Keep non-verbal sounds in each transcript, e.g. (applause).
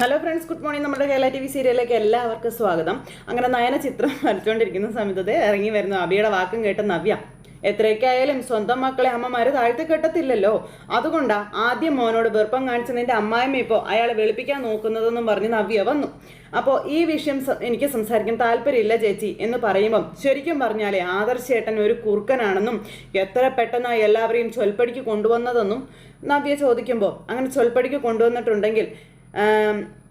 Hello friends good morning നമ്മുടെ Kerala T V സീരിയലിലേക്ക് എല്ലാവർക്കും സ്വാഗതം. അങ്ങനെ നയന ചിത്രം (laughs) വരച്ചുകൊണ്ടിരിക്കുന്ന സമയത്ത് ഇറങ്ങി വരുന്നു അബിയുടെ വാക്കും കേട്ട നവ്യ. എത്രയൊക്കെ ആയാലും സ്വന്തം മക്കളെ അമ്മമാര് താഴ്ത്തി കെട്ടത്തില്ലല്ലോ. അതുകൊണ്ടാ ആദ്യം മോനോട് വെറുപ്പം കാണിച്ച നിന്റെ അമ്മായിമ്മ ഇപ്പോൾ അയാളെ വെളുപ്പിക്കാൻ നോക്കുന്നതെന്നും പറഞ്ഞ് നവ്യ വന്നു. അപ്പോൾ ഈ വിഷയം എനിക്ക് സംസാരിക്കാൻ താല്പര്യമില്ല ചേച്ചി എന്ന് പറയുമ്പം ശരിക്കും പറഞ്ഞാലേ ആദർശേട്ടൻ ഒരു കുറുക്കനാണെന്നും എത്ര പെട്ടെന്നായി എല്ലാവരെയും ചൊൽപ്പടിക്ക് കൊണ്ടുവന്നതെന്നും നവ്യ ചോദിക്കുമ്പോൾ അങ്ങനെ ചൊൽപ്പടിക്ക് കൊണ്ടുവന്നിട്ടുണ്ടെങ്കിൽ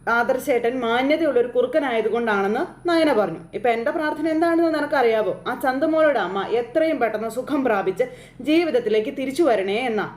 ആദർശേട്ടൻ മാന്യതയുള്ള ഒരു കുറുക്കനായതുകൊണ്ടാണെന്ന് നയന പറഞ്ഞു. ഇപ്പൊ എന്റെ പ്രാർത്ഥന എന്താണെന്ന് നിനക്കറിയാവോ? ആ ചന്തമോളുടെ അമ്മ എത്രയും പെട്ടെന്ന് സുഖം പ്രാപിച്ച് ജീവിതത്തിലേക്ക് തിരിച്ചു വരണേ എന്നാ.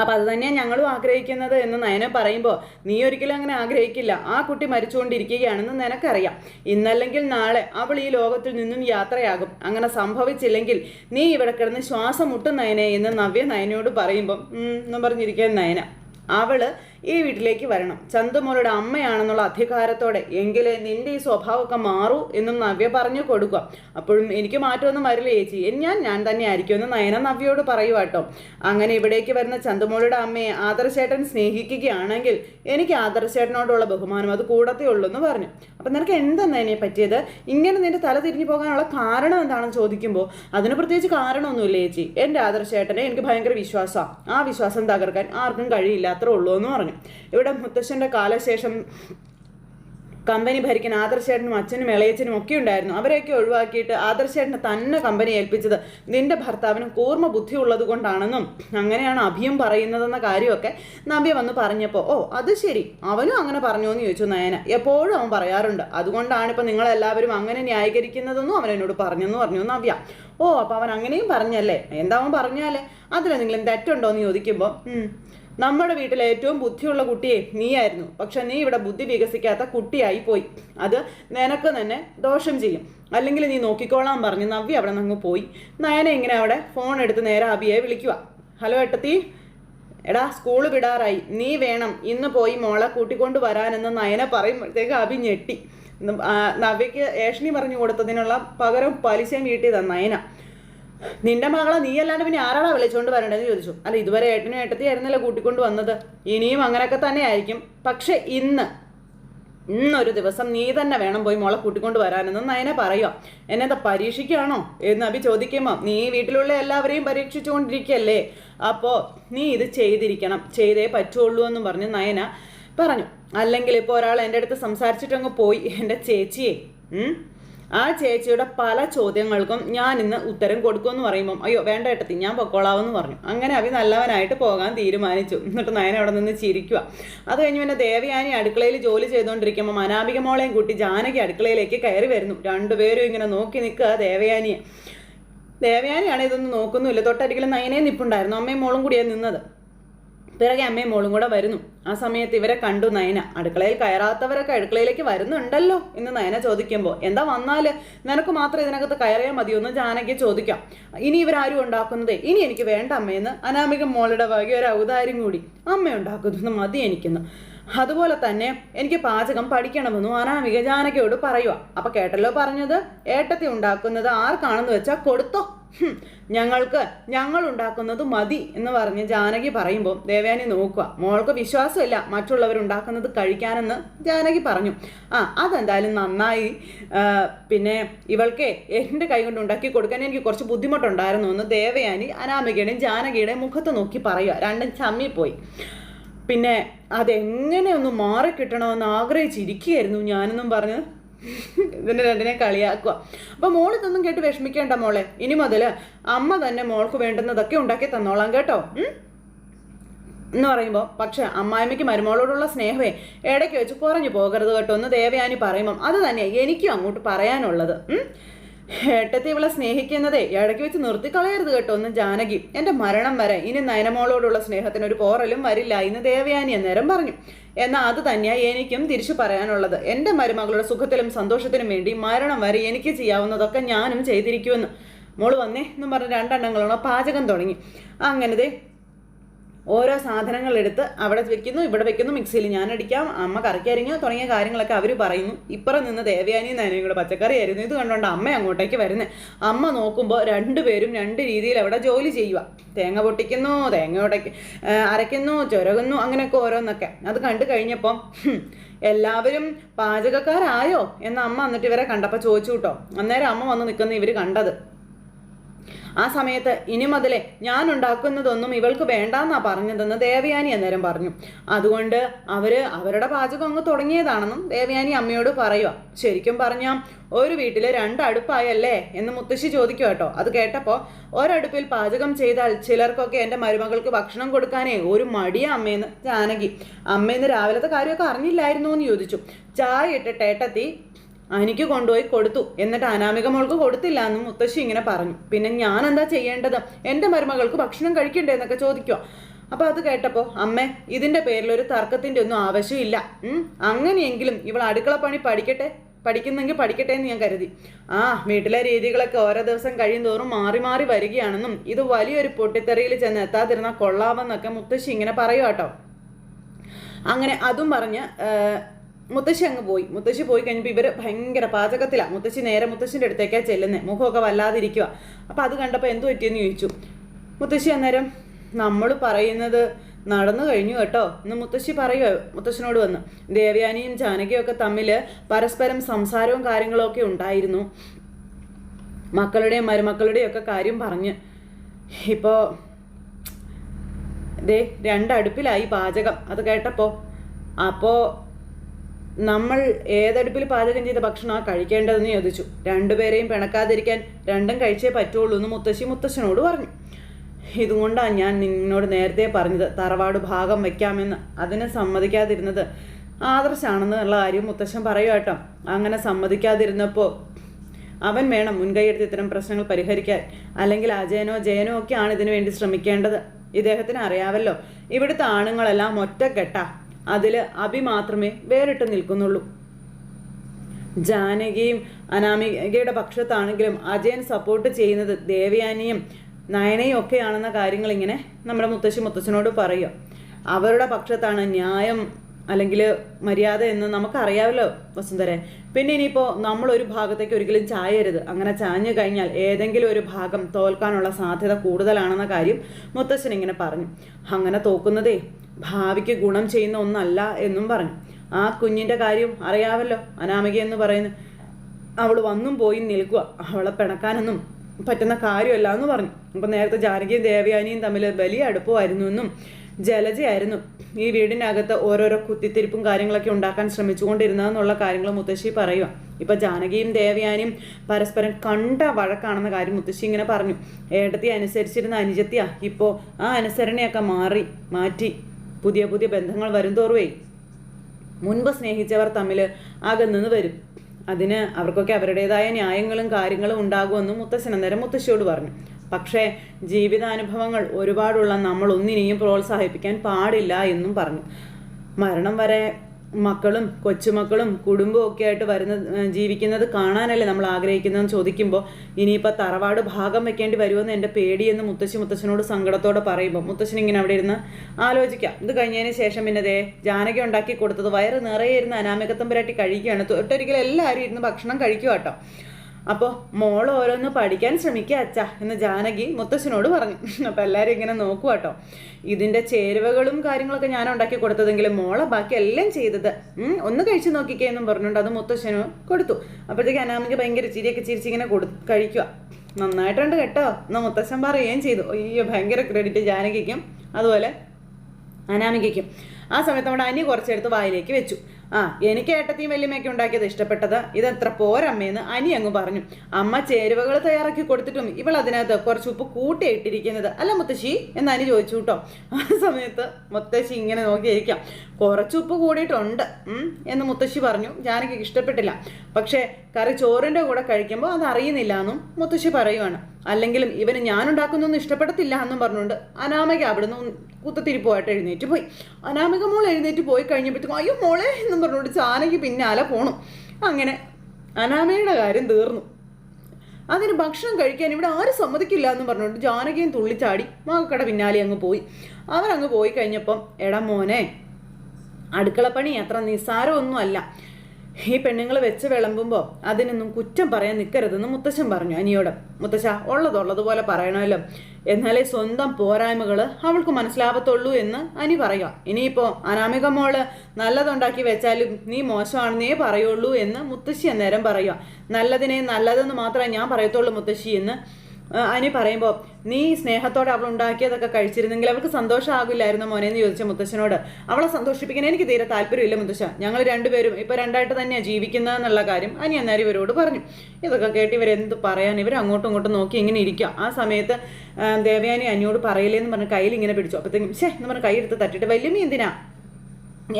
അപ്പൊ അത് തന്നെയാണ് ഞങ്ങളും ആഗ്രഹിക്കുന്നത് എന്ന് നയന പറയുമ്പോൾ നീ ഒരിക്കലും അങ്ങനെ ആഗ്രഹിക്കില്ല. ആ കുട്ടി മരിച്ചുകൊണ്ടിരിക്കുകയാണെന്ന് നിനക്കറിയാം. ഇന്നല്ലെങ്കിൽ നാളെ അവൾ ഈ ലോകത്തിൽ നിന്നും യാത്രയാകും. അങ്ങനെ സംഭവിച്ചില്ലെങ്കിൽ നീ ഇവിടെ കിടന്ന് ശ്വാസം മുട്ടും നയനെ എന്ന് നവ്യ നയനയോട് പറയുമ്പം എന്നും പറഞ്ഞിരിക്കാൻ നയന. അവൾ ഈ വീട്ടിലേക്ക് വരണം. ചന്തുമോളുടെ അമ്മയാണെന്നുള്ള അധികാരത്തോടെ എങ്കിലേ നിന്റെ ഈ സ്വഭാവമൊക്കെ മാറൂ എന്നും നവ്യ പറഞ്ഞു കൊടുക്കുക. അപ്പോഴും എനിക്ക് മാറ്റമൊന്നും വരില്ല ചേച്ചി. ഞാൻ ഞാൻ തന്നെ ആയിരിക്കും എന്ന് നയന നവ്യയോട് പറയുക കേട്ടോ. അങ്ങനെ ഇവിടേക്ക് വരുന്ന ചന്തുമോളുടെ അമ്മയെ ആദർശേട്ടൻ സ്നേഹിക്കുകയാണെങ്കിൽ എനിക്ക് ആദർശേട്ടനോടുള്ള ബഹുമാനം അത് കൂടത്തേ ഉള്ളൂ എന്ന് പറഞ്ഞു. അപ്പം നിനക്ക് എന്തെന്ന് അതിനെ പറ്റിയത്? ഇങ്ങനെ നിന്റെ തല തിരിഞ്ഞു പോകാനുള്ള കാരണം എന്താണെന്ന് ചോദിക്കുമ്പോൾ അതിന് പ്രത്യേകിച്ച് കാരണമൊന്നുമില്ല ചേച്ചി. എന്റെ ആദർശേട്ടനെ എനിക്ക് ഭയങ്കര വിശ്വാസമാണ്. ആ വിശ്വാസം തകർക്കാൻ ആർക്കും കഴിയില്ല അത്രേ ഉള്ളൂ എന്ന് പറഞ്ഞു. ഇവിടെ മുത്തശ്ശന്റെ കാലശേഷം കമ്പനി ഭരിക്കുന്ന ആദർശേട്ടനും അച്ഛനും ഇളയച്ചനും ഒക്കെ ഉണ്ടായിരുന്നു. അവരെയൊക്കെ ഒഴിവാക്കിയിട്ട് ആദർശേട്ടനെ തന്നെ കമ്പനി ഏൽപ്പിച്ചത് നിന്റെ ഭർത്താവിന് കൂർമ്മ ബുദ്ധി ഉള്ളത് കൊണ്ടാണെന്നും അങ്ങനെയാണ് അഭിയും പറയുന്നതെന്ന കാര്യമൊക്കെ നബി വന്ന് പറഞ്ഞപ്പോൾ ഓ അത് ശരി. അവനും അങ്ങനെ പറഞ്ഞു എന്ന് ചോദിച്ചു നയന. എപ്പോഴും അവൻ പറയാറുണ്ട്. അതുകൊണ്ടാണ് ഇപ്പം നിങ്ങളെല്ലാവരും അങ്ങനെ ന്യായീകരിക്കുന്നതെന്നും അവൻ എന്നോട് പറഞ്ഞെന്ന് പറഞ്ഞു നവ്യ. ഓ അപ്പോൾ അവൻ അങ്ങനെയും പറഞ്ഞല്ലേ? എന്താ അവൻ പറഞ്ഞാലേ? അതിലെന്തെങ്കിലും തെറ്റുണ്ടോ എന്ന് ചോദിക്കുമ്പോൾ. നമ്മുടെ വീട്ടിലെ ഏറ്റവും ബുദ്ധിയുള്ള കുട്ടിയെ നീയായിരുന്നു. പക്ഷെ നീ ഇവിടെ ബുദ്ധി വികസിക്കാത്ത കുട്ടിയായി പോയി. അത് നിനക്ക് തന്നെ ദോഷം ചെയ്യും. അല്ലെങ്കിൽ നീ നോക്കിക്കോളാൻ പറഞ്ഞ് നവ്യ അവിടെ നിന്ന് പോയി. നയന ഇങ്ങനെ അവിടെ ഫോൺ എടുത്ത് നേരെ അബിയെ വിളിക്കുക. ഹലോ എട്ടത്തി എടാ സ്കൂൾ വിടാറായി. നീ വേണം. ഇന്ന് പോയി മോളെ കൂട്ടിക്കൊണ്ട് വരാനെന്ന് നയന പറയുമ്പോഴത്തേക്ക് അബി ഞെട്ടി. നവ്യക്ക് ഏഷണി പറഞ്ഞു കൊടുത്തതിനുള്ള പകരം പലിശയും വീട്ടിയതാണ് നയന. നിന്റെ മകളെ നീ അല്ലാണ്ട് പിന്നെ ആരാടാ വിളിച്ചുകൊണ്ട് വരേണ്ടതെന്ന് ചോദിച്ചു. അല്ല ഇതുവരെ ഏട്ടനും ഏട്ടത്തി ആയിരുന്നല്ലോ കൂട്ടിക്കൊണ്ട് വന്നത്? ഇനിയും അങ്ങനെയൊക്കെ തന്നെ ആയിരിക്കും. പക്ഷെ ഇന്ന് ഇന്നൊരു ദിവസം നീ തന്നെ വേണം പോയി മോളെ കൂട്ടിക്കൊണ്ട് വരാനെന്ന് നയന പറയുക. എന്നെന്താ പരീക്ഷിക്കുകയാണോ? എന്ന് അഭി ചോദിക്കുമ്പോൾ നീ വീട്ടിലുള്ള എല്ലാവരെയും പരീക്ഷിച്ചുകൊണ്ടിരിക്കുകയല്ലേ അപ്പോൾ നീ ഇത് ചെയ്തിരിക്കണം. ചെയ്തേ പറ്റുള്ളൂ എന്ന് പറഞ്ഞ് നയന പറഞ്ഞു. അല്ലെങ്കിൽ ഇപ്പോൾ ഒരാൾ എന്റെ അടുത്ത് സംസാരിച്ചിട്ടങ്ങ് പോയി. എന്റെ ചേച്ചിയെ? ആ ചേച്ചിയുടെ പല ചോദ്യങ്ങൾക്കും ഞാൻ ഇന്ന് ഉത്തരം കൊടുക്കുമെന്ന് പറയുമ്പം അയ്യോ വേണ്ട ഏട്ടത്തി ഞാൻ പൊക്കോളാവെന്ന് പറഞ്ഞു. അങ്ങനെ അവി നല്ലവനായിട്ട് പോകാൻ തീരുമാനിച്ചു. എന്നിട്ട് നയന അവിടെ നിന്ന് ചിരിക്കുക അത് കഴിഞ്ഞ് പിന്നെ ദേവയാനി അടുക്കളയിൽ ജോലി ചെയ്തുകൊണ്ടിരിക്കുമ്പോൾ അനാമിക മോളെയും കൂട്ടി ജാനകി അടുക്കളയിലേക്ക് കയറി വരുന്നു. രണ്ടുപേരും ഇങ്ങനെ നോക്കി നിൽക്കുക ദേവയാനിയെ. ദേവയാനിയാണ് ഇതൊന്നും നോക്കുന്നുമില്ല. തൊട്ടരികിലും നയനേ നിപ്പുണ്ടായിരുന്നു. അമ്മയും മോളും കൂടിയാണ് നിന്നത്. പിറകെ അമ്മയും മോളും കൂടെ വരുന്നു. ആ സമയത്ത് ഇവരെ കണ്ടു നയന. അടുക്കളയിൽ കയറാത്തവരൊക്കെ അടുക്കളയിലേക്ക് വരുന്നുണ്ടല്ലോ എന്ന് നയന ചോദിക്കുമ്പോൾ എന്താ വന്നാൽ? നിനക്ക് മാത്രം ഇതിനകത്ത് കയറിയാൽ മതിയോ? എന്ന് ജാനകി ചോദിക്കാം. ഇനി ഇവരാരും ഉണ്ടാക്കുന്നതേ? ഇനി എനിക്ക് വേണ്ട അമ്മയെന്ന് അനാമിക മോളുടെ വകെ ഒരു ഔദാര്യം കൂടി. അമ്മ ഉണ്ടാക്കുന്നത് മതി എനിക്കെന്ന്. അതുപോലെ തന്നെ എനിക്ക് പാചകം പഠിക്കണമെന്നും അനാമിക ജാനകിയോട് പറയുക അപ്പൊ കേട്ടല്ലോ പറഞ്ഞത്? ഏട്ടത്തി ഉണ്ടാക്കുന്നത് ആർക്കാണെന്ന് വെച്ചാൽ കൊടുത്തോ? ഞങ്ങൾക്ക് ഞങ്ങൾ ഉണ്ടാക്കുന്നത് മതി എന്ന് പറഞ്ഞ് ജാനകി പറയുമ്പോൾ ദേവയാനി നോക്കുക. മോൾക്ക് വിശ്വാസമില്ല മറ്റുള്ളവരുണ്ടാക്കുന്നത് കഴിക്കാനെന്ന് ജാനകി പറഞ്ഞു. ആ അതെന്തായാലും നന്നായി. പിന്നെ ഇവൾക്ക് എന്റെ കൈ കൊണ്ട് ഉണ്ടാക്കി കൊടുക്കാൻ എനിക്ക് കുറച്ച് ബുദ്ധിമുട്ടുണ്ടായിരുന്നു എന്ന് ദേവയാനി അനാമികയുടെയും ജാനകിയുടെയും മുഖത്ത് നോക്കി പറയുക. രണ്ടും ചമ്മിപ്പോയി പിന്നെ അതെങ്ങനെ ഒന്ന് മാറിക്കിട്ടണമെന്ന് ആഗ്രഹിച്ചിരിക്കുകയായിരുന്നു ഞാനെന്നും പറഞ്ഞ് ഇതിന്റെ രണ്ടിനെ കളിയാക്കുക. അപ്പൊ മോൾ ഇതൊന്നും കേട്ട് വിഷമിക്കേണ്ട മോളെ. ഇനി മുതൽ അമ്മ തന്നെ മോൾക്ക് വേണ്ടുന്നതൊക്കെ ഉണ്ടാക്കി തന്നോളാം കേട്ടോ. എന്ന് പറയുമ്പോൾ പക്ഷെ അമ്മായിമ്മയ്ക്ക് മരുമോളോടുള്ള സ്നേഹമേ ഇടയ്ക്ക് വെച്ച് കുറഞ്ഞു പോകരുത് കേട്ടോ. എന്ന് ദേവയാനി പറയുമ്പം. അത് തന്നെയാണ് എനിക്കും അങ്ങോട്ട് പറയാനുള്ളത്? ഏട്ടത്തി ഇവളെ സ്നേഹിക്കുന്നതേ ഇടയ്ക്ക് വെച്ച് നിർത്തിക്കളയരുത് കേട്ടോ ഒന്ന് ജാനകി. എന്റെ മരണം വരെ ഇനി നയനമോളോടുള്ള സ്നേഹത്തിന് ഒരു പോറലും വരില്ല എന്ന് ദേവയാനി അന്നേരം പറഞ്ഞു. എന്നാൽ അത് തന്നെയാണ് എനിക്കും തിരിച്ചു പറയാനുള്ളത്. എന്റെ മരുമകളുടെ സുഖത്തിലും സന്തോഷത്തിനും വേണ്ടി മരണം വരെ എനിക്ക് ചെയ്യാവുന്നതൊക്കെ ഞാനും ചെയ്തിരിക്കുമെന്ന്. മോൾ വന്നേ എന്നും പറഞ്ഞ് രണ്ടെണ്ണങ്ങളോളം പാചകം തുടങ്ങി. അങ്ങനത്തെ ഓരോ സാധനങ്ങൾ എടുത്ത് അവിടെ വെക്കുന്നു ഇവിടെ വെക്കുന്നു മിക്സിയിൽ ഞാൻ അടിക്കാം അമ്മ കറിക്ക് അരിഞ്ഞോ തുടങ്ങിയ കാര്യങ്ങളൊക്കെ അവർ പറയുന്നു. ഇപ്പുറം നിന്ന് ദേവയാനിയും നനയും കൂടെ പച്ചക്കറി ആയിരുന്നു ഇത് കണ്ടുകൊണ്ട് അമ്മ അങ്ങോട്ടേക്ക് വരുന്നത് അമ്മ നോക്കുമ്പോൾ രണ്ടുപേരും രണ്ട് രീതിയിൽ അവിടെ ജോലി ചെയ്യുക തേങ്ങ പൊട്ടിക്കുന്നു തേങ്ങ ഉടയ്ക്ക് അരയ്ക്കുന്നു ചുരകുന്നു അങ്ങനെയൊക്കെ ഓരോന്നൊക്കെ. അത് കണ്ടു കഴിഞ്ഞപ്പം എല്ലാവരും പാചകക്കാരായോ? എന്ന് അമ്മ എന്നിട്ട് ഇവരെ കണ്ടപ്പോൾ ചോദിച്ചു കേട്ടോ. അന്നേരം അമ്മ വന്ന് നിൽക്കുന്ന ഇവർ കണ്ടത്. ആ സമയത്ത് ഇനി മുതലേ ഞാൻ ഉണ്ടാക്കുന്നതൊന്നും ഇവൾക്ക് വേണ്ടാന്നാ പറഞ്ഞതെന്ന് ദേവയാനി അന്നേരം പറഞ്ഞു. അതുകൊണ്ട് അവർ അവരുടെ പാചകം അങ്ങ് തുടങ്ങിയതാണെന്നും ദേവയാനി അമ്മയോട് പറയുക ശരിക്കും പറഞ്ഞാൽ ഒരു വീട്ടിൽ രണ്ടടുപ്പായല്ലേ എന്ന് മുത്തശ്ശി ചോദിക്കും കേട്ടോ. അത് കേട്ടപ്പോൾ ഒരടുപ്പിൽ പാചകം ചെയ്താൽ ചിലർക്കൊക്കെ എന്റെ മരുമകൾക്ക് ഭക്ഷണം കൊടുക്കാനേ ഒരു മടിയ അമ്മയെന്ന് ജാനകി. അമ്മയെന്ന് രാവിലത്തെ കാര്യമൊക്കെ അറിഞ്ഞില്ലായിരുന്നു എന്ന് ചോദിച്ചു. ചായ ഇട്ട് ഏട്ടത്തി എനിക്ക് കൊണ്ടുപോയി കൊടുത്തു. എന്നിട്ട് അനാമിക മോൾക്ക് കൊടുത്തില്ല എന്നും മുത്തശ്ശി ഇങ്ങനെ പറഞ്ഞു. പിന്നെ ഞാൻ എന്താ ചെയ്യേണ്ടത്? എന്റെ മരുമകൾക്ക് ഭക്ഷണം കഴിക്കണ്ടേ എന്നൊക്കെ ചോദിക്കുക അപ്പോൾ അത് കേട്ടപ്പോൾ അമ്മേ ഇതിന്റെ പേരിൽ ഒരു തർക്കത്തിന്റെ ഒന്നും ആവശ്യമില്ല. അങ്ങനെയെങ്കിലും ഇവൾ അടുക്കള പണി പഠിക്കട്ടെ പഠിക്കുന്നെങ്കിൽ പഠിക്കട്ടെ എന്ന് ഞാൻ കരുതി. ആ വീട്ടിലെ രീതികളൊക്കെ ഓരോ ദിവസം കഴിയും തോറും മാറി മാറി വരികയാണെന്നും ഇത് വലിയൊരു പൊട്ടിത്തെറിയിൽ ചെന്ന് എത്താതിരുന്നാൽ കൊള്ളാമെന്നൊക്കെ മുത്തശ്ശി ഇങ്ങനെ പറയുക കേട്ടോ അങ്ങനെ അതും പറഞ്ഞ് മുത്തശ്ശി അങ്ങ് പോയി. മുത്തശ്ശി പോയി കഴിഞ്ഞപ്പോൾ ഇവർ ഭയങ്കര പാചകത്തിലാണ് മുത്തശ്ശി നേരെ മുത്തശ്ശിന്റെ അടുത്തേക്കാണ് ചെല്ലുന്നത് മുഖമൊക്കെ വല്ലാതിരിക്കുക അപ്പോൾ അത് കണ്ടപ്പോൾ എന്ത് പറ്റിയെന്ന് ചോദിച്ചു. മുത്തശ്ശി അന്നേരം നമ്മൾ പറയുന്നത് നടന്നു കഴിഞ്ഞു കേട്ടോ. എന്ന് മുത്തശ്ശി പറയുക മുത്തശ്ശനോട് വന്ന്. ദേവയാനിയും ജാനകിയും ഒക്കെ തമ്മിൽ പരസ്പരം സംസാരവും കാര്യങ്ങളും ഒക്കെ ഉണ്ടായിരുന്നു. മക്കളുടെയും മരുമക്കളുടെയും ഒക്കെ കാര്യം പറഞ്ഞ്. ഇപ്പോൾ ദേ രണ്ടടുപ്പിലായി പാചകം. അത് കേട്ടപ്പോൾ അപ്പോൾ നമ്മൾ ഏതടുപ്പിൽ പാചകം ചെയ്ത ഭക്ഷണമാണ് കഴിക്കേണ്ടതെന്ന് ചോദിച്ചു. രണ്ടുപേരെയും പിണക്കാതിരിക്കാൻ രണ്ടും കഴിച്ചേ പറ്റുള്ളൂ എന്ന് മുത്തശ്ശി മുത്തശ്ശനോട് പറഞ്ഞു. ഇതുകൊണ്ടാണ് ഞാൻ നിന്നോട് നേരത്തെ പറഞ്ഞത് തറവാട് ഭാഗം വയ്ക്കാമെന്ന് അതിന് സമ്മതിക്കാതിരുന്നത് ആദർശാണെന്നുള്ള കാര്യം മുത്തശ്ശൻ പറയുക കേട്ടോ. അങ്ങനെ സമ്മതിക്കാതിരുന്നപ്പോൾ അവൻ വേണം മുൻകൈയെടുത്ത് ഇത്തരം പ്രശ്നങ്ങൾ പരിഹരിക്കാൻ. അല്ലെങ്കിൽ അജയനോ ജയനോ ഒക്കെയാണ് ഇതിനു വേണ്ടി ശ്രമിക്കേണ്ടത്. ഇദ്ദേഹത്തിന് അറിയാവല്ലോ ഇവിടുത്തെ ആണുങ്ങളെല്ലാം ഒറ്റക്കെട്ട. അതിൽ അഭി മാത്രമേ വേറിട്ട് നിൽക്കുന്നുള്ളൂ. ജാനകിയും അനാമികയുടെ പക്ഷത്താണെങ്കിലും അജയൻ സപ്പോർട്ട് ചെയ്യുന്നത് ദേവയാനിയും നയനയും ഒക്കെയാണെന്ന കാര്യങ്ങൾ ഇങ്ങനെ നമ്മുടെ മുത്തശ്ശി മുത്തശ്ശനോട് പറയുക. അവരുടെ പക്ഷത്താണ് ന്യായം അല്ലെങ്കിൽ മര്യാദ എന്ന് നമുക്കറിയാമല്ലോ വസുന്ധരെ. പിന്നെ ഇനിയിപ്പോൾ നമ്മളൊരു ഭാഗത്തേക്ക് ഒരിക്കലും ചായരുത്. അങ്ങനെ ചാഞ്ഞു കഴിഞ്ഞാൽ ഏതെങ്കിലും ഒരു ഭാഗം തോൽക്കാനുള്ള സാധ്യത കൂടുതലാണെന്ന കാര്യം മുത്തശ്ശൻ ഇങ്ങനെ പറഞ്ഞു. അങ്ങനെ തോക്കുന്നതേ ഭാവിക്ക് ഗുണം ചെയ്യുന്ന ഒന്നല്ല എന്നും പറഞ്ഞു. ആ കുഞ്ഞിന്റെ കാര്യം അറിയാവല്ലോ അനാമിക എന്ന് പറയുന്നു. അവൾ വന്നും പോയി നിൽക്കുക. അവളെ പിണക്കാനൊന്നും പറ്റുന്ന കാര്യമല്ല എന്ന് പറഞ്ഞു. അപ്പം നേരത്തെ ജാനകിയും ദേവയാനിയും തമ്മിൽ വലിയ അടുപ്പമായിരുന്നു എന്നും ജലജയായിരുന്നു. ഈ വീടിനകത്ത് ഓരോരോ കുത്തിത്തിരിപ്പും കാര്യങ്ങളൊക്കെ ഉണ്ടാക്കാൻ ശ്രമിച്ചുകൊണ്ടിരുന്നതെന്നുള്ള കാര്യങ്ങൾ മുത്തശ്ശി പറയുക ഇപ്പം ജാനകിയും ദേവയാനിയും പരസ്പരം കണ്ട വഴക്കാണെന്ന കാര്യം മുത്തശ്ശി ഇങ്ങനെ പറഞ്ഞു. ഏട്ടത്തി അനുസരിച്ചിരുന്ന അനുജത്തിയാ. ഇപ്പോൾ ആ അനുസരണയൊക്കെ മാറി മാറ്റി. പുതിയ പുതിയ ബന്ധങ്ങൾ വരുംതോറുവേ മുൻപ് സ്നേഹിച്ചവർ തമ്മിൽ അകന്നു വരും. അതിന് അവർക്കൊക്കെ അവരുടേതായ ന്യായങ്ങളും കാര്യങ്ങളും ഉണ്ടാകുമെന്നും മുത്തശ്ശൻ അന്നേരം മുത്തശ്ശിയോട് പറഞ്ഞു. പക്ഷേ ജീവിതാനുഭവങ്ങൾ ഒരുപാടുള്ള നമ്മൾ ഒന്നിനെയും പ്രോത്സാഹിപ്പിക്കാൻ പാടില്ല എന്നും പറഞ്ഞു. മരണം വരെ മക്കളും കൊച്ചുമക്കളും കുടുംബവും ഒക്കെ ആയിട്ട് വരുന്ന ജീവിക്കുന്നത് കാണാനല്ലേ നമ്മൾ ആഗ്രഹിക്കുന്നതെന്ന് ചോദിക്കുമ്പോൾ ഇനിയിപ്പോൾ തറവാട് ഭാഗം വെക്കേണ്ടി വരുമെന്ന് എന്റെ പേടിയെന്ന് മുത്തശ്ശി മുത്തശ്ശനോട് സങ്കടത്തോടെ പറയുമ്പോൾ മുത്തശ്ശൻ ഇങ്ങനെ അവിടെ ഇരുന്ന് ആലോചിക്കാം. ഇത് കഴിഞ്ഞതിന് ശേഷം പിന്നെ ദേ ജാനകി ഉണ്ടാക്കി കൊടുത്തത് വയറ് നിറയെ ഇരുന്ന് അനാമികത്തം പുരട്ടി കഴിക്കുകയാണ്. തൊട്ടൊരിക്കലും എല്ലാവരും ഇരുന്ന് ഭക്ഷണം കഴിക്കുക കേട്ടോ അപ്പോൾ മോൾ ഓരോന്ന് പഠിക്കാൻ ശ്രമിക്കുക അച്ഛ എന്ന് ജാനകി മുത്തശ്ശനോട് പറഞ്ഞു. അപ്പോൾ എല്ലാവരും ഇങ്ങനെ നോക്കുക കേട്ടോ. ഇതിന്റെ ചേരുവകളും കാര്യങ്ങളൊക്കെ ഞാൻ ഉണ്ടാക്കി കൊടുത്തതെങ്കിലും മോളെ ബാക്കി എല്ലാം ചെയ്തത്. ഒന്ന് കഴിച്ചു നോക്കിക്കേ എന്നും പറഞ്ഞുകൊണ്ട് അത് മുത്തശ്ശന് കൊടുത്തു. അപ്പോഴത്തേക്ക് അനാമിക്ക് ഭയങ്കര ചിരിയൊക്കെ ചിരിച്ചിങ്ങനെ കൊടു കഴിക്കുക. നന്നായിട്ടുണ്ട് കേട്ടോ. എന്നാൽ മുത്തശ്ശൻ പറയുകയും ചെയ്തു. അയ്യോ ഭയങ്കര ക്രെഡിറ്റ് ജാനകിക്കും അതുപോലെ അനാമികയ്ക്കും. ആ സമയത്ത് നമ്മുടെ അനി കുറച്ചെടുത്ത് വായിലേക്ക് വെച്ചു. ആ എനിക്ക് ഏട്ടത്തിയും വല്യമ്മയൊക്കെ ഉണ്ടാക്കിയത് ഇഷ്ടപ്പെട്ടത്. ഇതെത്ര പോരമ്മയെന്ന് അനി അങ്ങ് പറഞ്ഞു. അമ്മ ചേരുവകൾ തയ്യാറാക്കി കൊടുത്തിട്ടും ഇവൾ അതിനകത്ത് കുറച്ച് ഉപ്പ് കൂട്ടിയിട്ടിരിക്കുന്നത് അല്ല മുത്തശ്ശി എന്ന് അനി ചോദിച്ചു കേട്ടോ. ആ സമയത്ത് മുത്തശ്ശി ഇങ്ങനെ നോക്കിയിരിക്കാം. കുറച്ച് ഉപ്പ് കൂടിയിട്ടുണ്ട് എന്ന് മുത്തശ്ശി പറഞ്ഞു. ജാനകിക്ക് ഇഷ്ടപ്പെട്ടില്ല. പക്ഷേ കറി ചോറിന്റെ കൂടെ കഴിക്കുമ്പോൾ അത് അറിയുന്നില്ല എന്നും മുത്തശ്ശി പറയുവാണ്. അല്ലെങ്കിലും ഇവന് ഞാനുണ്ടാക്കുന്നൊന്നും ഇഷ്ടപ്പെടത്തില്ല എന്നും പറഞ്ഞുകൊണ്ട് അനാമിക അവിടുന്ന് കുത്തത്തിരിപ്പുമായിട്ട് എഴുന്നേറ്റ് പോയി. അനാമിക മോൾ എഴുന്നേറ്റ് പോയി കഴിഞ്ഞപ്പോഴത്തേക്കും അയ്യോ മോളെ എന്നും പറഞ്ഞുകൊണ്ട് ജാനകി പിന്നാലെ പോണു. അങ്ങനെ അനാമയുടെ കാര്യം തീർന്നു. അതിന് ഭക്ഷണം കഴിക്കാൻ ഇവിടെ ആരും സമ്മതിക്കില്ല എന്ന് പറഞ്ഞുകൊണ്ട് ജാനകിയും തുള്ളിച്ചാടി മകക്കട പിന്നാലെ അങ്ങ് പോയി. അവരങ്ങ് പോയി കഴിഞ്ഞപ്പം എടാ മോനെ അടുക്കളപ്പണി അത്ര നിസ്സാരമൊന്നും അല്ല ഈ പെണ്ണുങ്ങൾ വെച്ച് വിളമ്പുമ്പോൾ അതിനൊന്നും കുറ്റം പറയാൻ നിൽക്കരുതെന്ന് മുത്തശ്ശൻ പറഞ്ഞു അനിയോട്. മുത്തശ്ശ ഉള്ളതുള്ളതുപോലെ പറയണമല്ലോ. എന്നാലേ സ്വന്തം പോരായ്മകൾ അവൾക്ക് മനസ്സിലാവത്തുള്ളൂ എന്ന് അനി പറയുക. ഇനിയിപ്പോൾ അനാമിക മോൾ നല്ലതുണ്ടാക്കി വെച്ചാലും നീ മോശമാണെന്നേ പറയുള്ളൂ എന്ന് മുത്തശ്ശി അന്നേരം പറയുക. നല്ലതിനെ നല്ലതെന്ന് മാത്രമേ ഞാൻ പറയത്തുള്ളൂ മുത്തശ്ശി എന്ന് അനി പറയുമ്പോൾ നീ സ്നേഹത്തോടെ അവൾ ഉണ്ടാക്കിയതൊക്കെ കഴിച്ചിരുന്നെങ്കിൽ അവൾക്ക് സന്തോഷമാകില്ലായിരുന്നു മോനെ എന്ന് ചോദിച്ച മുത്തശ്ശനോട്. അവളെ സന്തോഷിപ്പിക്കാൻ എനിക്ക് തീരെ താല്പര്യമില്ല മുത്തശ്ശ. ഞങ്ങൾ രണ്ടുപേരും ഇപ്പൊ രണ്ടായിട്ട് തന്നെയാണ് ജീവിക്കുന്നതെന്നുള്ള കാര്യം അനി അന്നേരം ഇവരോട് പറഞ്ഞു. ഇതൊക്കെ കേട്ട് ഇവരെന്ത് പറയാൻ ഇവർ അങ്ങോട്ടും ഇങ്ങോട്ടും നോക്കി ഇങ്ങനെ ഇരിക്കുക ആ സമയത്ത് ദേവയാനി അനിയോട് പറയില്ലേന്ന് പറഞ്ഞ് കയ്യിൽ ഇങ്ങനെ പിടിച്ചു. അപ്പോഴത്തേക്കും ഷേ എന്ന് പറഞ്ഞ് കൈയെടുത്ത് തട്ടിട്ട് വല്യമ്മ എന്തിനാ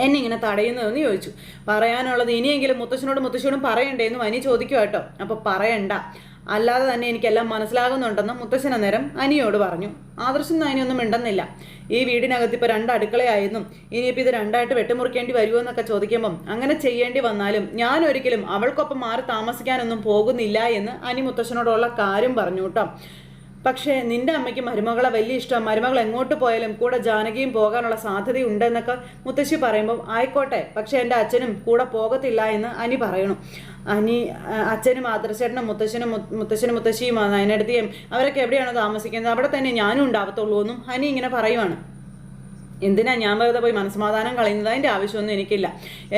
എന്നെ ഇങ്ങനെ തടയുന്നതെന്ന് ചോദിച്ചു. പറയാനുള്ളത് ഇനിയെങ്കിലും മുത്തശ്ശനോട് മുത്തശ്ശിയോടും പറയണ്ടേന്നും അനി ചോദിക്കുക കേട്ടോ. അപ്പോൾ പറയണ്ട. അല്ലാതെ തന്നെ എനിക്കെല്ലാം മനസ്സിലാകുന്നുണ്ടെന്ന് മുത്തശ്ശൻ അന്നേരം അനിയോട് പറഞ്ഞു. ആദർശം അനിയൊന്നും മിണ്ടുന്നില്ല. ഈ വീടിനകത്ത് ഇപ്പോൾ രണ്ട് അടുക്കളയായിരുന്നും ഇനിയിപ്പോൾ ഇത് രണ്ടായിട്ട് വെട്ടിമുറിക്കേണ്ടി വരുമോ എന്നൊക്കെ ചോദിക്കുമ്പം അങ്ങനെ ചെയ്യേണ്ടി വന്നാലും ഞാൻ ഒരിക്കലും അവൾക്കൊപ്പം മാറി താമസിക്കാനൊന്നും പോകുന്നില്ല എന്ന് അനി മുത്തശ്ശനോടുള്ള കാര്യം പറഞ്ഞു കേട്ടോ പക്ഷേ നിന്റെ അമ്മയ്ക്ക് മരുമകളെ വലിയ ഇഷ്ടം. മരുമകൾ എങ്ങോട്ട് പോയാലും കൂടെ ജാനകിയും പോകാനുള്ള സാധ്യതയുണ്ടെന്നൊക്കെ മുത്തശ്ശി പറയുമ്പോൾ ആയിക്കോട്ടെ പക്ഷേ എന്റെ അച്ഛനും കൂടെ പോകത്തില്ല എന്ന് അനി പറയണു. അനി അച്ഛനും ആദർശേട്ടനും മുത്തശ്ശനും മുത്ത- മുത്തശ്ശനും മുത്തശ്ശിയും അതിനടുത്തേയും അവരൊക്കെ എവിടെയാണോ താമസിക്കുന്നത്? അവിടെ തന്നെ ഞാനും ഉണ്ടാവത്തുള്ളൂ എന്നും അനി ഇങ്ങനെ പറയുവാണ്. എന്തിനാ ഞാൻ വെറുതെ പോയി മനസ്സമാധാനം കളയുന്നത്? അതിന്റെ ആവശ്യമൊന്നും എനിക്കില്ല.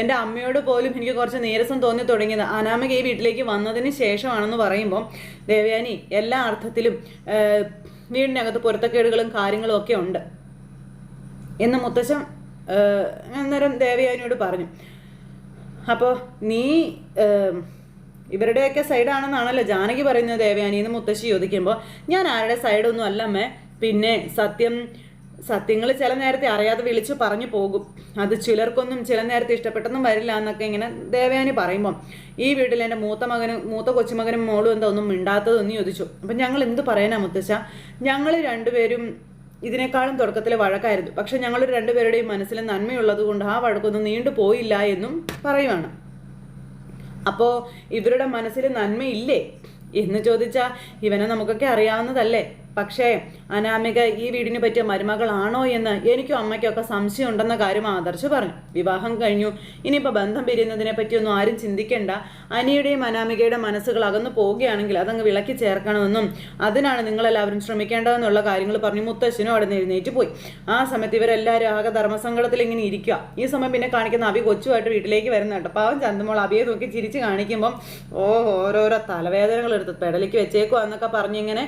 എന്റെ അമ്മയോട് പോലും എനിക്ക് കുറച്ച് നീരസം തോന്നി തുടങ്ങിയത്. അനാമിക ഈ വീട്ടിലേക്ക് വന്നതിന് ശേഷമാണെന്ന് പറയുമ്പോൾ ദേവയാനി എല്ലാ അർത്ഥത്തിലും വീടിനകത്ത് പൊരുത്തക്കേടുകളും കാര്യങ്ങളും ഒക്കെ ഉണ്ട്. എന്ന് മുത്തശ്ശൻ അന്നേരം ദേവയാനിയോട് പറഞ്ഞു. അപ്പോൾ നീ ഇവരുടെയൊക്കെ സൈഡാണെന്നാണല്ലോ ജാനകി പറയുന്നത് ദേവയാനി എന്ന് മുത്തശ്ശി ചോദിക്കുമ്പോൾ ഞാൻ ആരുടെ സൈഡൊന്നും അല്ലമ്മേ. പിന്നെ സത്യം സത്യങ്ങൾ ചില നേരത്തെ അറിയാതെ വിളിച്ചു പറഞ്ഞു പോകും. അത് ചിലർക്കൊന്നും ചില നേരത്തെ ഇഷ്ടപ്പെട്ടെന്നും വരില്ല എന്നൊക്കെ ഇങ്ങനെ ദേവയാനി പറയുമ്പോൾ ഈ വീട്ടിൽ എന്റെ മൂത്ത മകനും മൂത്ത കൊച്ചുമകനും മോളും എന്താ ഒന്നും മിണ്ടാത്തതെന്ന് ചോദിച്ചു. അപ്പം ഞങ്ങൾ എന്ത് പറയാനാ മുത്തശ്ശ? ഞങ്ങൾ രണ്ടുപേരും ഇതിനേക്കാളും തുടക്കത്തിൽ വഴക്കായിരുന്നു. പക്ഷെ ഞങ്ങൾ രണ്ടുപേരുടെയും മനസ്സിൽ നന്മയുള്ളത് കൊണ്ട് ആ വഴക്കൊന്നും നീണ്ടു പോയില്ല എന്നും പറയുവാണ്. അപ്പോൾ ഇവരുടെ മനസ്സിൽ നന്മയില്ലേ? എന്ന് ചോദിച്ചാൽ ഇവനെ നമുക്കൊക്കെ അറിയാവുന്നതല്ലേ? പക്ഷേ അനാമിക ഈ വീടിന് പറ്റിയ മരുമകളാണോ എന്ന് എനിക്കും അമ്മയ്ക്കൊക്കെ സംശയം ഉണ്ടെന്ന കാര്യം ആദർശ് പറഞ്ഞു. വിവാഹം കഴിഞ്ഞു. ഇനിയിപ്പോൾ ബന്ധം പിരിയുന്നതിനെ പറ്റിയൊന്നും ആരും ചിന്തിക്കേണ്ട. അനിയുടെയും അനാമികയുടെ മനസ്സുകൾ അകന്നു പോവുകയാണെങ്കിൽ അതങ്ങ് വിളക്കി ചേർക്കണമെന്നും അതിനാണ് നിങ്ങളെല്ലാവരും ശ്രമിക്കേണ്ടതെന്നുള്ള കാര്യങ്ങൾ പറഞ്ഞു മുത്തശ്ശനും അവിടെ എഴുന്നേറ്റ് പോയി. ആ സമയത്ത് ഇവരെല്ലാവരും ആകെ ധർമ്മസങ്കടത്തിൽ ഇങ്ങനെ ഇരിക്കുക ഈ സമയം പിന്നെ കാണിക്കുന്ന അവി കൊച്ചുമായിട്ട് വീട്ടിലേക്ക് വരുന്ന കേട്ടോ. പാവം ചന്തമോൾ അവിയെ നോക്കി ചിരിച്ച് കാണിക്കുമ്പം ഓ ഓരോരോ തലവേദനകൾ എടുത്ത് പെടലിക്ക് വെച്ചേക്കുക എന്നൊക്കെ പറഞ്ഞിങ്ങനെ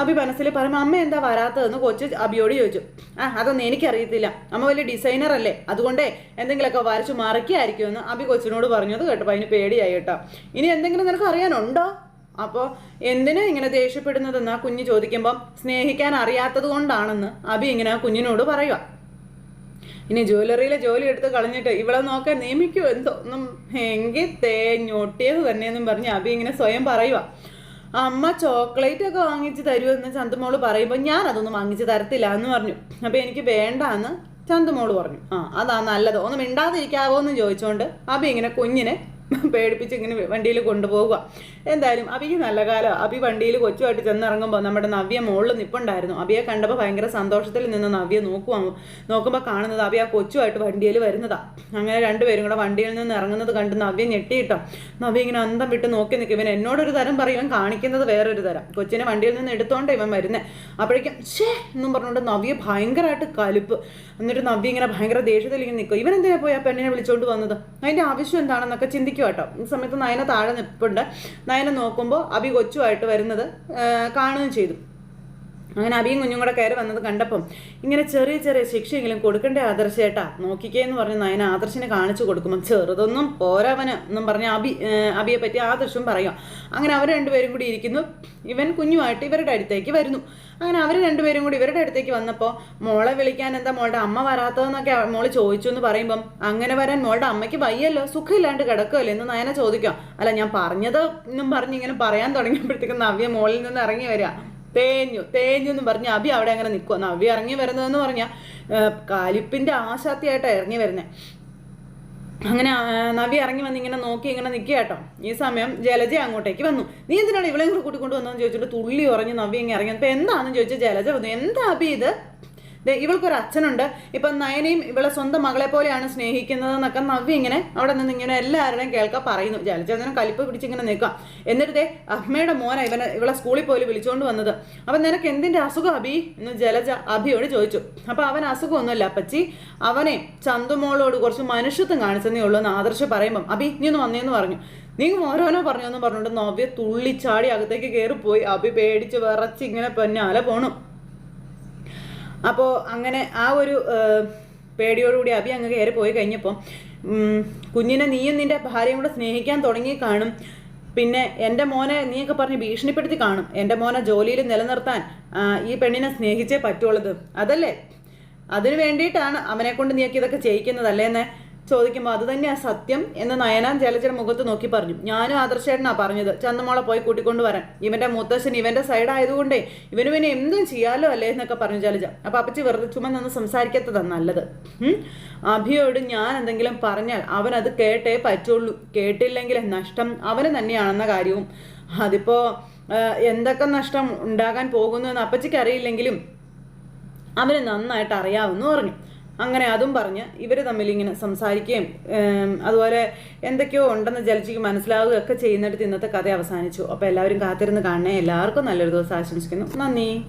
അഭി മനസ്സിൽ പറയുമ്പോൾ അമ്മ എന്താ വരാത്തതെന്ന് കൊച്ച് അബിയോട് ചോദിച്ചു. ആ അതൊന്നും എനിക്കറിയത്തില്ല. അമ്മ വലിയ ഡിസൈനർ അല്ലേ? അതുകൊണ്ടേ എന്തെങ്കിലുമൊക്കെ വരച്ചു മറക്കുകയായിരിക്കുമെന്ന് അബി കൊച്ചിനോട് പറഞ്ഞത് കേട്ടോ അതിന് പേടിയായി കേട്ടോ. ഇനി എന്തെങ്കിലും നിനക്ക് അറിയാനുണ്ടോ? അപ്പോൾ എന്തിനാ ഇങ്ങനെ ദേഷ്യപ്പെടുന്നതെന്ന് ആ കുഞ്ഞ് ചോദിക്കുമ്പം സ്നേഹിക്കാൻ അറിയാത്തത് കൊണ്ടാണെന്ന് അബി ഇങ്ങനെ ആ കുഞ്ഞിനോട് പറയുക ഇനി ജ്വല്ലറിയിലെ ജോലി എടുത്ത് കളഞ്ഞിട്ട് ഇവളെ നോക്കാൻ നിയമിക്കുമോ എന്തോ? ഒന്നും എങ്കിൽ തേഞ്ഞൊട്ടിയത് തന്നെയെന്നും പറഞ്ഞ് അബി ഇങ്ങനെ സ്വയം പറയുക അമ്മ ചോക്ലേറ്റ് ഒക്കെ വാങ്ങിച്ച് തരുമെന്ന് ചന്തുമോൾ പറയുമ്പോൾ ഞാൻ അതൊന്നും വാങ്ങിച്ച് തരത്തില്ല എന്ന് പറഞ്ഞു. അപ്പോൾ എനിക്ക് വേണ്ട എന്ന് ചന്തുമോൾ പറഞ്ഞു. ആ അതാ നല്ലത്. ഒന്ന് മിണ്ടാതിരിക്കാവോ എന്ന് ചോദിച്ചുകൊണ്ട് അഭി ഇങ്ങനെ കുഞ്ഞിനെ പേടിപ്പിച്ച് ഇങ്ങനെ വണ്ടിയിൽ കൊണ്ടുപോവുക. എന്തായാലും അഭിക്ക് നല്ല കാലം. അഭി വണ്ടിയിൽ കൊച്ചുമായിട്ട് ചെന്നിറങ്ങുമ്പോൾ നമ്മുടെ നവ്യ മുകളിൽ നിപ്പുണ്ടായിരുന്നു. അഭിയെ കണ്ടപ്പോൾ ഭയങ്കര സന്തോഷത്തിൽ നിന്ന് നവ്യ നോക്കുവാ നോക്കുമ്പോൾ കാണുന്നത് അഭി ആ കൊച്ചുമായിട്ട് വണ്ടിയിൽ വരുന്നതാ. അങ്ങനെ രണ്ടുപേരും കൂടെ വണ്ടിയിൽ നിന്ന് ഇറങ്ങുന്നത് കണ്ട് നവ്യ ഞെട്ടിയിട്ടോ. നവ്യ ഇങ്ങനെ അന്തം വിട്ട് നോക്കി നിൽക്കും. ഇവൻ എന്നോടൊരു തരം പറയും. ഇവൻ കാണിക്കുന്നത് വേറൊരു തരം. കൊച്ചിനെ വണ്ടിയിൽ നിന്ന് എടുത്തോണ്ട് ഇവൻ വരുന്നത് അപ്പോഴേക്കും ഷേ എന്നും പറഞ്ഞുകൊണ്ട് നവ്യ ഭയങ്കരമായിട്ട് കലുപ്പ്. എന്നിട്ട് നവ്യ ഇങ്ങനെ ഭയങ്കര ദേഷ്യത്തിൽ ഇങ്ങനെ നിൽക്കും. ഇവൻ എന്തിനാ പോയി ആ പെണ്ണിനെ വിളിച്ചോണ്ട് വന്നത്? അതിന്റെ ആവശ്യം എന്താണെന്നൊക്കെ കേട്ടോ. ഈ സമയത്ത് നയന താഴെ നിൽപ്പുണ്ട് നയന നോക്കുമ്പോൾ അഭി കൊച്ചുമായിട്ട് വരുന്നത് കാണുകയും ചെയ്തു. അങ്ങനെ അബിയും കുഞ്ഞും കൂടെ കയറി വന്നത് കണ്ടപ്പം ഇങ്ങനെ ചെറിയ ചെറിയ ശിക്ഷയെങ്കിലും കൊടുക്കണ്ടേ ആദർശേട്ടാ നോക്കിക്കേ എന്ന് പറഞ്ഞ് നയന ആദർശിനെ കാണിച്ചു കൊടുക്കുമ്പം ചെറുതൊന്നും പോരാവന് എന്നും പറഞ്ഞ് അബി അബിയെ പറ്റി ആദർശം പറയാം അങ്ങനെ അവർ രണ്ടുപേരും കൂടി ഇരിക്കുന്നു. ഇവൻ കുഞ്ഞുമായിട്ട് ഇവരുടെ അടുത്തേക്ക് വരുന്നു. അങ്ങനെ അവർ രണ്ടുപേരും കൂടി ഇവരുടെ അടുത്തേക്ക് വന്നപ്പോൾ മോളെ വിളിക്കാൻ എന്താ മോളുടെ അമ്മ വരാത്തതെന്നൊക്കെ മോൾ ചോദിച്ചു എന്ന് പറയുമ്പം അങ്ങനെ വരാൻ മോളുടെ അമ്മയ്ക്ക് വയ്യല്ലോ സുഖമില്ലാണ്ട് കിടക്കുമല്ലോ എന്ന് നയന ചോദിക്കാം അല്ല ഞാൻ പറഞ്ഞത് എന്നും പറഞ്ഞ് ഇങ്ങനെ പറയാൻ തുടങ്ങിയപ്പോഴത്തേക്കും നവ്യ മോളിൽ നിന്ന് ഇറങ്ങി വരിക തേഞ്ഞു തേഞ്ഞു എന്ന് പറഞ്ഞ് അഭി അവിടെ അങ്ങനെ നിൽക്കുക നവ്യ ഇറങ്ങി വരുന്നതെന്ന് പറഞ്ഞാൽ കാലിപ്പിന്റെ ആശാത്തിയായിട്ടാണ് ഇറങ്ങി വരുന്നത് അങ്ങനെ നവി ഇറങ്ങി വന്ന് ഇങ്ങനെ നോക്കി ഇങ്ങനെ നിൽക്കുക കേട്ടോ. ഈ സമയം ജലജ അങ്ങോട്ടേക്ക് വന്നു. നീ എന്തിനാണ് ഇവളെയും കൂടെ കൂട്ടിക്കൊണ്ട് വന്നതെന്ന് ചോദിച്ചിട്ട് തുള്ളി ഉറഞ്ഞ് നവി ഇങ്ങനെ ഇറങ്ങി അപ്പോൾ എന്താണെന്ന് ചോദിച്ചാൽ ജലജ വന്നു. എന്താ അഭി ഇത്? ഇവൾക്കൊരു അച്ഛനുണ്ട്. ഇപ്പം നയനയും ഇവളെ സ്വന്തം മകളെ പോലെയാണ് സ്നേഹിക്കുന്നത് എന്നൊക്കെ നവ്യ ഇങ്ങനെ അവിടെ നിന്ന് ഇങ്ങനെ എല്ലാവരുടെയും കേൾക്കാൻ പറയുന്നു. ജലചന്ദ്രൻ കലിപ്പ് പിടിച്ചിങ്ങനെ നിൽക്കാം. എന്നിട്ട് അമ്മയുടെ മോന ഇവനെ ഇവളെ സ്കൂളിൽ പോലും വിളിച്ചുകൊണ്ട് വന്നത്. അപ്പം നിനക്ക് എന്തിന്റെ അസുഖം അഭി? എന്ന് ജലജ അഭിയോട് ചോദിച്ചു. അപ്പം അവൻ അസുഖമൊന്നുമില്ല. അപ്പച്ചി അവനെ ചന്തുമോളോട് കുറച്ച് മനുഷ്യത്വം കാണിച്ചെന്നേ ഉള്ളൂ എന്ന് ആദർശ് പറയുമ്പം. അഭി നീ ഒന്ന് വന്നേന്ന് പറഞ്ഞു. നീ ഓരോനോ പറഞ്ഞു എന്ന് പറഞ്ഞുകൊണ്ട് നവ്യ തുള്ളിച്ചാടി അകത്തേക്ക് കയറിപ്പോയി അഭി പേടിച്ച് വിറച്ച് ഇങ്ങനെ പൊന്നാല പോണു. അപ്പോൾ അങ്ങനെ ആ ഒരു പേടിയോടുകൂടി അഭി അങ്ങ് കയറി പോയി കഴിഞ്ഞപ്പോൾ കുഞ്ഞിനെ നീയും നിന്റെ ഭാര്യയും കൂടെ സ്നേഹിക്കാൻ തുടങ്ങി കാണും. പിന്നെ എന്റെ മോനെ നീയൊക്കെ പറഞ്ഞ് ഭീഷണിപ്പെടുത്തി കാണും. എന്റെ മോനെ ജോലിയിൽ നിലനിർത്താൻ ഈ പെണ്ണിനെ സ്നേഹിച്ചേ പറ്റുള്ളത് അതല്ലേ? അതിനു വേണ്ടിയിട്ടാണ് അവനെ കൊണ്ട് നീയൊക്കെ ഇതൊക്കെ ചെയ്യിക്കുന്നത് എന്ന് ചോദിക്കുമ്പോൾ അത് തന്നെയാ സത്യം എന്ന് നയന ജലജയുടെ മുഖത്ത് നോക്കി പറഞ്ഞു. ഞാനും ആദർശേട്ടനാ പറഞ്ഞത്. ചന്ദമോളെ പോയി കൂട്ടിക്കൊണ്ട് വരാൻ ഇവന്റെ മുത്തശ്ശൻ ഇവന്റെ സൈഡ് ആയതുകൊണ്ടേ ഇവന് പിന്നെ എന്തും ചെയ്യാലോ അല്ലേ എന്നൊക്കെ പറഞ്ഞു ജലജ. അപ്പൊ അപ്പച്ചി വെറുതെ ചുമ നിന്ന് സംസാരിക്കാത്തതാണ് നല്ലത്. അഭിയോട് ഞാൻ എന്തെങ്കിലും പറഞ്ഞാൽ അവൻ അത് കേട്ടേ പറ്റുള്ളൂ. കേട്ടില്ലെങ്കിൽ നഷ്ടം അവന് തന്നെയാണെന്ന കാര്യവും. അതിപ്പോ എന്തൊക്കെ നഷ്ടം ഉണ്ടാകാൻ പോകുന്നു എന്ന് അപ്പച്ചിക്ക് അറിയില്ലെങ്കിലും അവന് നന്നായിട്ട് അറിയാമെന്ന് പറഞ്ഞു. അങ്ങനെ അതും പറഞ്ഞ് ഇവർ തമ്മിൽ ഇങ്ങനെ സംസാരിക്കുകയും അതുപോലെ എന്തൊക്കെയോ ഉണ്ടെന്ന് ജലജിക്ക് മനസ്സിലാവുകയൊക്കെ ചെയ്യുന്നിടത്ത് ഇന്നത്തെ കഥ അവസാനിച്ചു. അപ്പോൾ എല്ലാവരും കാത്തിരുന്ന് കാണണേ. എല്ലാവർക്കും നല്ലൊരു ദിവസം ആശംസിക്കുന്നു. നന്ദി.